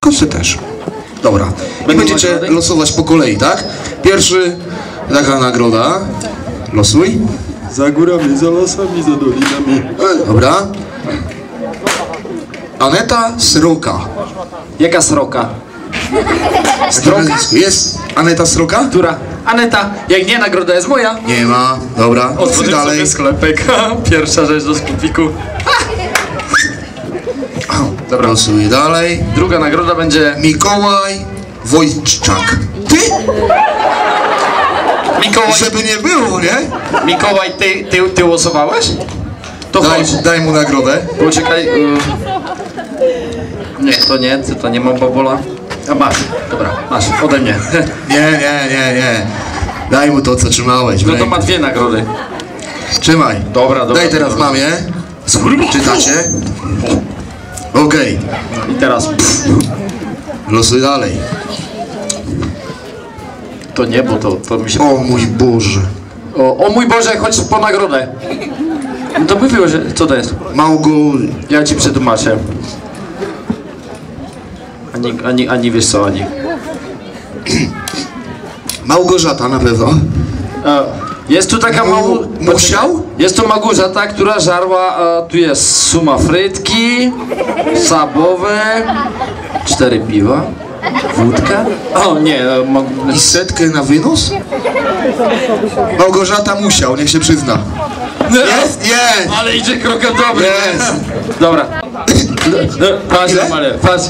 Kosy też. Dobra. I będziecie losować po kolei, tak? Pierwszy, taka nagroda. Losuj. Za górami, za lasami, za dolinami. Dobra. Aneta Sroka. Jaka sroka? Sroka? Jest Aneta Sroka? Która? Aneta, jak nie, nagroda jest moja. Nie ma. Dobra. Losuj Otworzyć dalej. sobie sklepek. Pierwsza rzecz do sklepiku. Dobra. Losuj dalej. Druga nagroda będzie... Mikołaj Wojczak. Ty? Mikołaj, Żeby nie było, nie? Mikołaj ty, ty, ty łosowałeś? To Daj, chodź. daj mu nagrodę. Poczekaj. Y... Nie, to nie, ty to nie mam babola. A masz, dobra, masz, ode mnie. Nie, nie, nie, nie. Daj mu to, co trzymałeś. No to ma dwie nagrody. Trzymaj. Dobra, dobra, Daj teraz dobra. mamie. Czytacie? Okej. I teraz pff, Losuj dalej. to nie, bo to, to mi się... O mój Boże. O, o mój Boże, chodź po nagrodę. No to mówiło, że... Co to jest? Małgo... Ja ci przetłumaczę. Ani, ani, ani wiesz co, ani. Małgorzata na pewno. E, Jest tu taka mało... musiał? Jest tu Małgorzata, która żarła, e, tu jest suma frytki, sabowe, cztery piwa, wódka. O nie, e, ma- I setkę na wynos? Małgorzata musiał, niech się przyzna. Jest? Jest! Ale idzie krokiem dobry. Jest! Dobra. No, Patrz, Ile? patrz.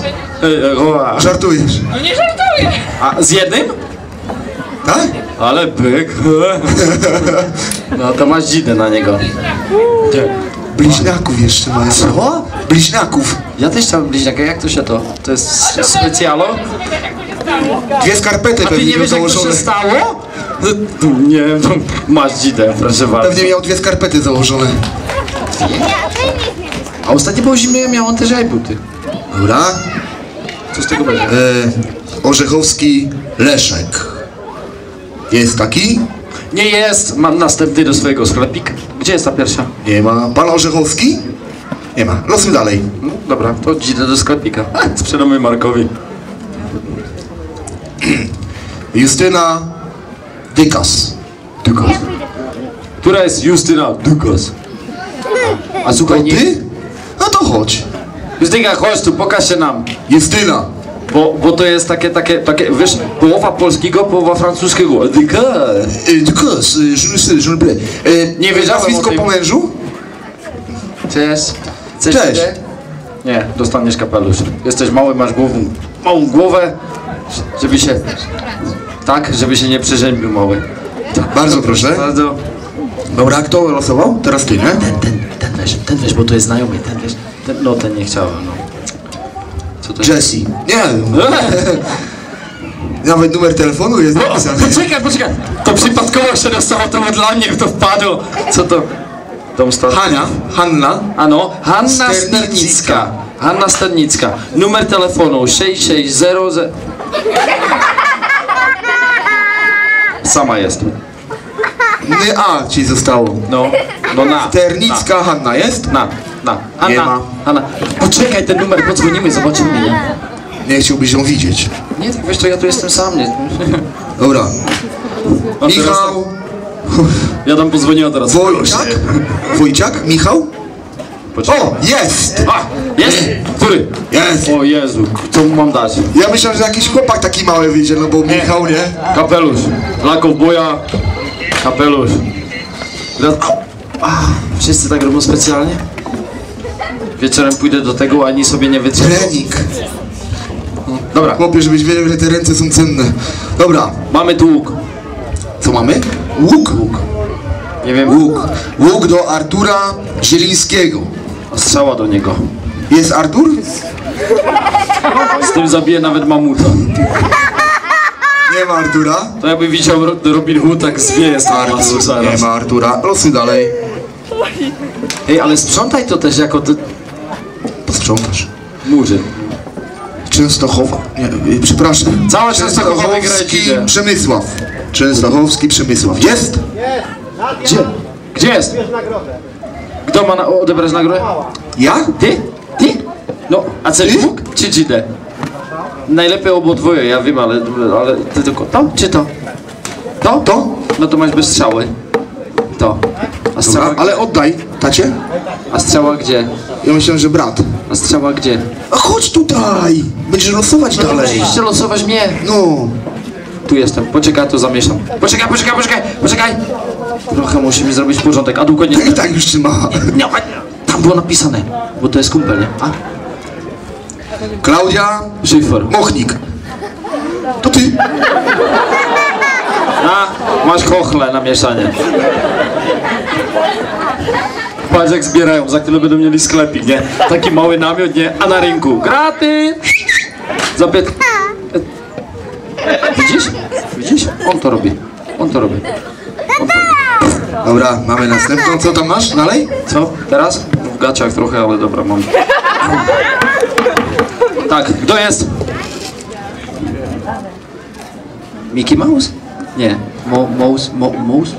Żartujesz. No nie żartuję! A z jednym? Tak? Ale byk. No to masz dzidę na niego. Bliźniaków jeszcze mają. Co? Bliźniaków. Ja też chciałem bliźniaka, jak to się to? To jest specjalo? Dwie skarpety A ty pewnie nie wiesz jak to się założone. stało? Nie, no, masz dzidę, proszę bardzo. Pewnie miał dwie skarpety założone. A ostatnio było zimno, ja miałem też buty. Dobra. Co z tego będzie? E, Orzechowski Leszek. Jest taki? Nie jest, mam następny do swojego sklepika. Gdzie jest ta pierwsza? Nie ma. Pan Orzechowski? Nie ma. Losuj dalej. No, dobra, to dzidę do sklepika. Sprzedamy Markowi. Justyna Dykas. Dukos. Która jest Justyna? Dukos. A słuchaj, nie... Ty? No to chodź. Justyna, chodź tu, pokaż się nam. Justyna. Bo, bo to jest takie, takie, takie, wiesz, połowa polskiego, połowa francuskiego. Dukos. E, Dykas. e. E, Nie wiedziałem Nazwisko o tym. po mężu? Cześć. Cześć. dzidę? Nie, dostaniesz kapelusz. Jesteś mały, masz głowę, małą głowę, żeby się... Tak, żeby się nie przeziębił mały. Bardzo proszę. Bardzo... Dobra, kto losował? Teraz ty, nie? Ten, ten, ten weź, ten weź, bo to jest znajomy, ten weź. Ten, no, ten nie chciałem, no. Co to jest? Jessie. Nie. Nawet numer telefonu jest O, napisany. poczekaj, poczekaj! To przypadkowo się dostało, to dla mnie to wpadło. Co to? Dom star... Hania. Hanna. Ano, Hanna Sternicka. Sternicka. Hanna Sternicka. Numer telefonu 6600... Sama jest. Nie A ci zostało. No, no na. Ternicka Hanna jest? Na, na. Hanna, Nie ma. Hanna. Poczekaj, ten numer podzwonimy, zobaczymy, nie? Nie chciałbyś ją widzieć. Nie, wiesz to ja tu jestem sam, nie? Dobra. A teraz Michał. to- Ja tam podzwoniłem teraz. Wojciak? Wojciak? Michał? Poczekaj. O, jest! A, jest? Który? Jest! O Jezu, co mu mam dać? Ja myślałem, że jakiś chłopak taki mały wyjdzie, no bo Michał, nie? Kapelusz. Dla kowboja. Kapelusz. Teraz... Wszyscy tak robią specjalnie? Wieczorem pójdę do tego, ani sobie nie wytrzymam. Trening. Dobra, Chłopie, żebyś wiedział, że te ręce są cenne. Dobra, mamy tu łuk. co mamy? Łuk. Łuk. Nie wiem. Łuk. Łuk do Artura Zielińskiego. Strzała do niego. Jest Artur? Z tym zabiję nawet mamuta. Nie ma Artura. To jakby widział Ro- Robin Hood, tak zwieje z Artur. Nie ma Artura. Losuj dalej. Ej, ale sprzątaj to też jako ty... Posprzątasz. Murzyn. Częstochowa. Nie, y, przepraszam. Cała Częstochowa idzie. Przemysław. Częstochowski Przemysław. Jest? Gdzie? Gdzie jest? Kto ma na, odebrać nagrodę? Ja? Ty? Ty? No, a Ty? mógł? Czy dzidę? Najlepiej obodwoje, ja wiem, ale, ale ty tylko to czy to? To? To? No to masz bez strzały. To. A strzała, Dobra, ale oddaj, tacie. a strzała gdzie? Ja myślałem, że brat. A strzała gdzie? A chodź tutaj! Będziesz losować dalej. Musisz losować mnie. No. Tu jestem. Poczekaj, tu zamieszam. Poczekaj, poczekaj, poczekaj, poczekaj. Trochę musimy zrobić porządek, a długo nie... Tak tak już trzyma. Nie, tam było napisane, bo to jest kumpel, nie? A, Klaudia szyfer. Mochnik. To ty. A, masz kochle na mieszanie. Patrz jak zbierają, za chwilę będą mieli sklepik, nie? Taki mały namiot, nie? A na rynku, graty! Za pięt... Widzisz? Widzisz? On to robi. On to robi. Dobra, mamy następną. Co tam masz dalej? Co? Teraz? W gaciach trochę, ale dobra, mam. Tak, kto jest? Mickey Mouse? Nie. Mo, Mouse, Mo, Mouse?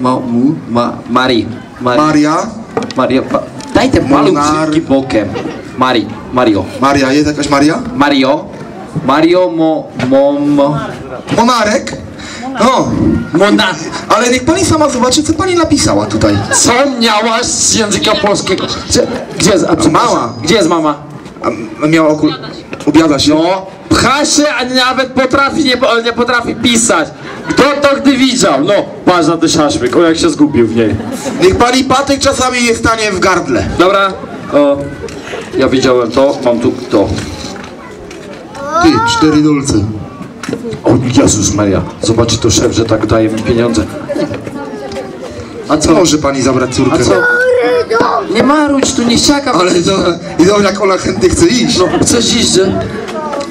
Mo, mu, ma, Mari. Mari. Maria. Maria, pa, daj ten maluch bokiem. Mari, Mario. Maria, jest jakaś Maria? Mario. Mario, mo, mo, mo. Monarek? No, Mona. ale niech pani sama zobaczy, co pani napisała tutaj. Co miałaś z języka polskiego? Gdzie, gdzie jest, a, Mama. Gdzie jest mama? A miała okul... Obiada się? No, pcha się, a nawet potrafi, nie, nie potrafi pisać. Kto to gdy widział? No, patrz na ten szaszłyk, o jak się zgubił w niej. Niech pani patyk czasami nie stanie w gardle. Dobra, o, ja widziałem to, mam tu to. Ty, cztery dolce. O Jezus Maria, zobaczy to szef, że tak daje mi pieniądze. A co? Może pani zabrać A córkę. co? Nie marudź, tu nie ściaka. Ale to, i to jak ona chętnie chce iść. No, chcesz iść, że?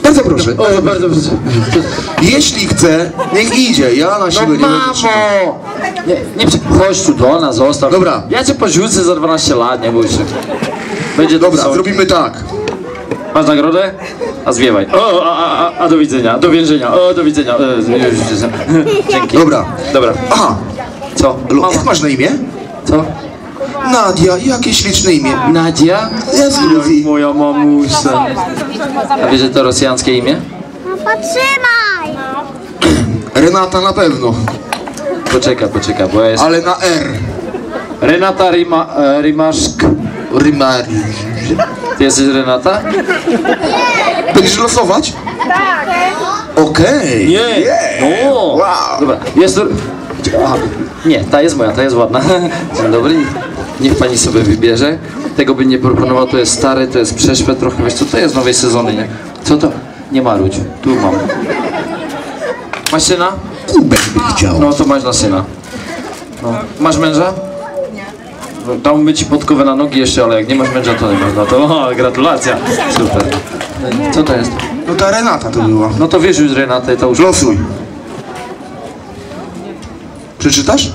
Bardzo proszę. O, bardzo proszę. Jeśli chce, niech idzie. Ja na No siłę nie będę trzymał. mamo! Nie, nie. Chodź tu do nas, zostaw. Dobra. Ja cię porzucę za 12 lat, nie bój się. Będzie Dobra, to zrobimy tak. Masz nagrodę? A zwiewaj. O, a, a, a, a do widzenia, do więzienia, o, do widzenia. E, widzę. Dzięki. Dobra. Dobra. Aha, Co? Mama. jak masz na imię? Co? Nadia, jakie śliczne imię. Nadia? Ja Gruzji. Moja mamusia. A wiesz, że to rosjańskie imię? No potrzymaj! Renata na pewno, Poczekaj, poczekaj, bo ja jest... ale na R. Renata Rima, e, Rimaszk. Rymari. Ty jesteś Renata? Będziesz losować? Tak. Okej. Nie. No. Wow. Dobra, jest. Aha. Nie, ta jest moja, ta jest ładna. Dzień dobry. Niech pani sobie wybierze. Tego by nie proponował, to jest stary, to jest przeszłe trochę. Wiesz co, to jest nowej sezony, nie? Co to? Nie marudź. Tu mam. Masz syna? Kubek by chciał. No to masz na syna. No. Masz męża? No, Dałbym ci podkowę na nogi jeszcze, ale jak nie masz męża, to nie można. To o, gratulacja. Super. Co to jest? No ta Renata to była. No to wiesz już Renatę, to już Losuj. Przeczytasz?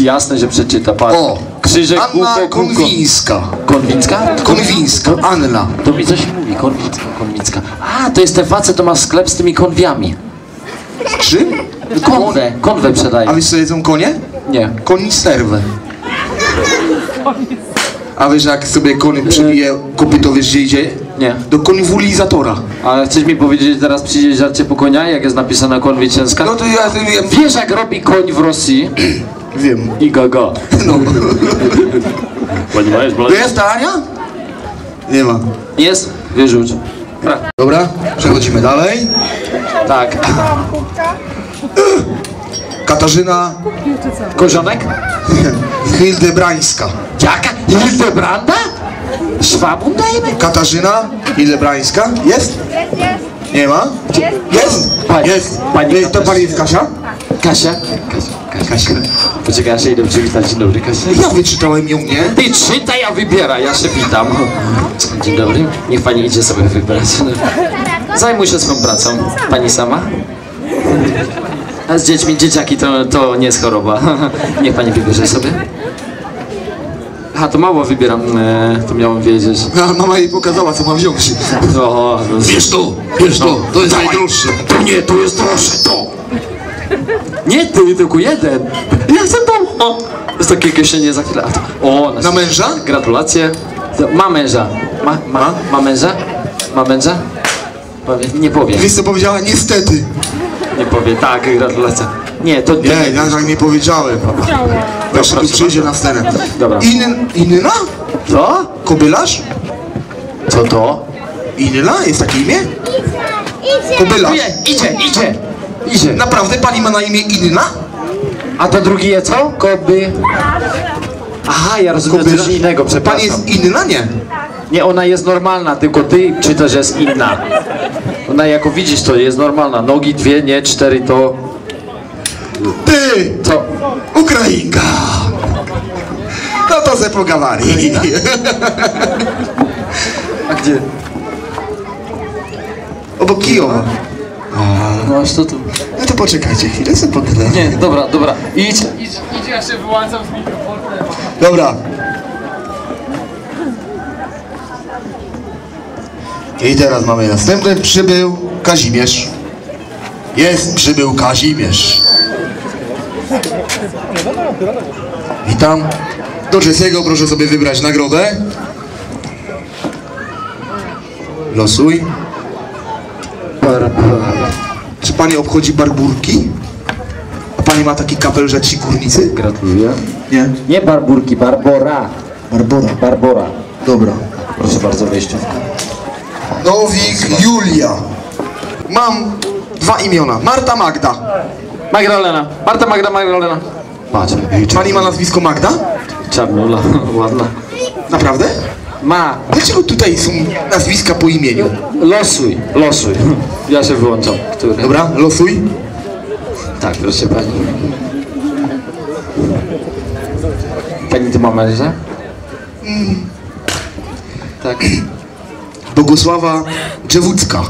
jasne, że przeczyta. Patrz. O! Krzyżek, Anna. Konwińska. Konwicka? Konwińska. Anna. To mi coś mówi, konwicka, konwicka. A, to jest ten facet, to ma sklep z tymi konwiami. Czym? Konwę, konwę sprzedaje. A wiesz co jedzą konie? Nie. Koni sterwę. A wiesz jak sobie koń przybije kopyto, wiesz gdzie idzie? Nie. Do konwulizatora. Ale chcesz mi powiedzieć, że teraz przyjdzie żarcie po konia, jak jest napisana konwicielska? No to ja to wiem. Wiesz, jak robi koń w Rosji? Wiem. I gaga. No. Ponieważ, To jest ta Ania? Nie ma. Jest? Wyrzuć. Dobra, przechodzimy dalej. Tak. Katarzyna Kozionek? Hildebrańska. Jaka? Hildebranda? Szwabun dajemy? Katarzyna Hildebrańska. Jest? Nie ma? Jest? Pani- Jest. pani Nie, To pani jest Kasia? Kasia? Kasia. Kasia. Poczekaj, ja się idę przywitać. Dzień dobry, Kasia. Ja wyczytałem ją, nie? Ty czytaj, ja wybieraj, ja się witam. Dzień dobry, niech pani idzie sobie wybrać. Zajmuj się swoją pracą. Pani sama? A z dziećmi, dzieciaki to, to nie jest choroba. Niech pani wybierze sobie. A, to mało wybieram, e, to miałem wiedzieć. A mama jej pokazała, co ma wziąć. No, Wiesz to, wiesz to, to jest najdroższe. to nie, to jest droższe, to. Nie ty, tylko jeden. Ja chcę to. O, jest takie kieszenie za chwilę. A to- O, Na męża? Gratulacje. To Ma męża. Ma, ma, ma męża? Ma męża? Powie, nie powie. Wiesz co powiedziała? Niestety. Nie powie. Tak, gratulacje. Nie, to Nie, ja tak nie powiedziałem. Jeszcze tu przyjdzie na scenę. Dobra. In, Inna? Co? Kobylarz? Co to? Inna? Jest takie imię? Idzie. Kobylarz. Idzie, idzie, idzie. Naprawdę pani ma na imię Inna? A to drugie co? Koby. Aha, ja rozumiem Kobylarz? coś innego, Pani przepraszam. jest Inna? Nie. Nie, ona jest normalna, tylko ty czytasz, że jest inna. Ona jako widzisz to jest normalna. Nogi dwie, nie cztery to... Ty! Co? Ukrainka! No to se pogadali. A gdzie? Obok Kijowa. No aż to tu. No to poczekajcie chwilę, se pogadamy. Nie, dobra, dobra. Idź. Idź, idź, ja się wyłączam z mikrofonem. Dobra. I teraz mamy następny. Przybył Kazimierz. Jest, przybył Kazimierz. Witam. Do Czesiego proszę sobie wybrać nagrodę. Losuj. Czy pani obchodzi barburki? A pani ma taki kapel, że ci górnicy? Gratuluję. Nie. Nie Barburki, Barbora. Barbora. Barbora. Dobra. Proszę bardzo, wejściówka. Nowik Julia. Mam dwa imiona. Marta Magda. Magdalena. Marta Magda Magdalena. Patrz. Pani ma nazwisko Magda? Czarnula, ładna. Naprawdę? Ma. Dlaczego tutaj są nazwiska po imieniu? Losuj, losuj. Ja się wyłączam. Który? Dobra, losuj. Tak, proszę pani. Pani tu ma męża? Tak. Bogusława Drzewucka.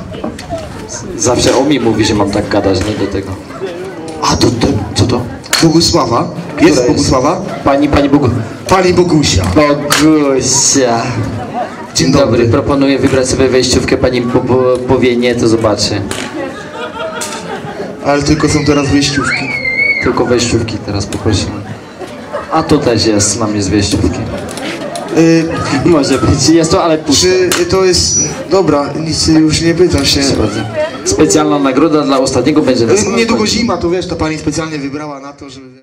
Zawsze o mi mówi, że mam tak gadać, nie do tego. A to, to co to? Bogusława. Jest jest? Bogusława? Pani, pani Bogu... Pani Bogusia. Bogusia. Dzień dobry. proponuję wybrać sobie wejściówkę, pani po, po, powie nie, to zobaczy. Ale tylko są teraz wyjściówki. Tylko wejściówki teraz poprosimy. A to też jest, mam jest wejściówki. Y, Może być, jest to, ale puste. czy to jest... Dobra, nic już nie pytam się. Proszę bardzo. Specjalna nagroda dla ostatniego będzie na Y, Niedługo zima, to wiesz, to pani specjalnie wybrała na to, żeby...